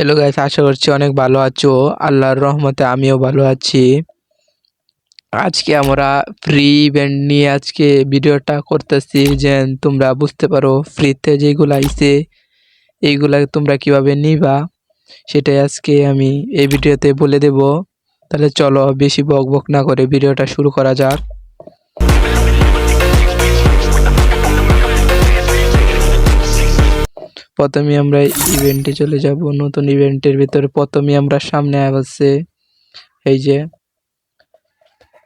Hello guys আশা করছি অনেক ভালো আছো। আল্লাহর রহমতে আমিও ভালো আছি। আজকে আমরা ফ্রি ইভেন্ট নিয়ে আজকে ভিডিওটা করতেছি যে তোমরা বুঝতে পারো ফ্রিতে যেগুলো আইছে, এইগুলা তোমরা কীভাবে নিবা, সেটাই আজকে আমি এই ভিডিওতে বলে দেব। তাহলে চলো বেশি বক বক না করে ভিডিওটা শুরু করা যাক। প্রথমে আমরা ইভেন্টে চলে যাব, নতুন ইভেন্টের ভিতরে প্রথমে আমরা সামনে আসছে, এই যে,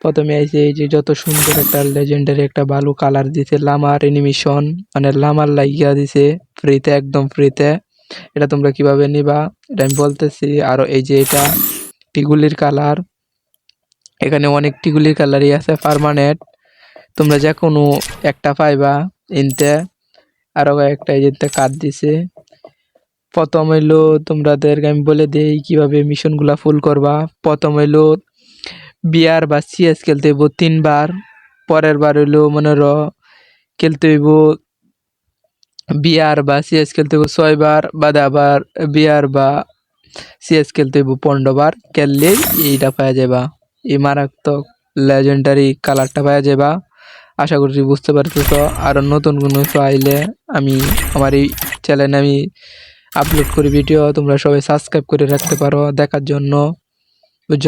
প্রথমে আইছে এই যে যত সুন্দর একটা লেজেন্ডারি একটা ভালো কালার দিছে, লামার অ্যানিমেশন মানে লামার লাইগা দিছে ফ্রিতে একদম ফ্রিতে এটা তোমরা কীভাবে নিবা? এটা আমি বলতেছি, আর এই যে এটা টিগুলির কালার এখানে অনেক টিগুলির কালারই আছে পারমানেন্ট তোমরা যে কোনো একটা পাইবা ইনতে আরও এই যে কার্ড দিছে। প্রথম হইল তোমাদেরকে আমি বলে দেই কীভাবে মিশনগুলা ফুল করবা। প্রথম হইল বিয়ার বা সিএস খেলতে হইব তিনবার। পরের বার হইল মনে র খেলতে হইব বিয়ার বা সিএস খেলতে হইব ছয়বার, বাদে আবার বিয়ার বা সিএস খেলতে হইব পনেরো বার খেললেই এইটা পাওয়া যাবা এই মারাত্মক লেজেন্ডারি কালারটা পাওয়া যাবা আশা করছি বুঝতে পারতেছ। আর নতুন কোনো আইলে আমি আমার এই চ্যানেলে আমি আপলোড করি ভিডিও তোমরা সবাই সাবস্ক্রাইব করে রাখতে পারো দেখার জন্য। বুঝছ?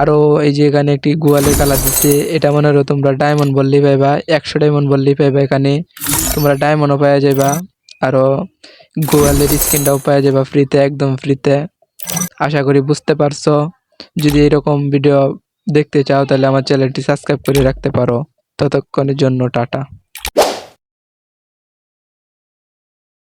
আরও এই যে এখানে একটি গোয়ালের কালার দিচ্ছে এটা মনে হলো তোমরা ডায়মন্ড বললেই পাইবা, একশো ডায়মন্ড বললেই পাইবা এখানে। তোমরা ডায়মন্ডও পাওয়া যাবা আরও গোয়ালের স্কিনটাও পাওয়া যাবা ফ্রিতে একদম ফ্রিতে আশা করি বুঝতে পারছ। যদি এরকম ভিডিও দেখতে চাও, তাহলে আমার চ্যানেলটি সাবস্ক্রাইব করে রাখতে পারো। ততক্ষণের জন্য টাটা।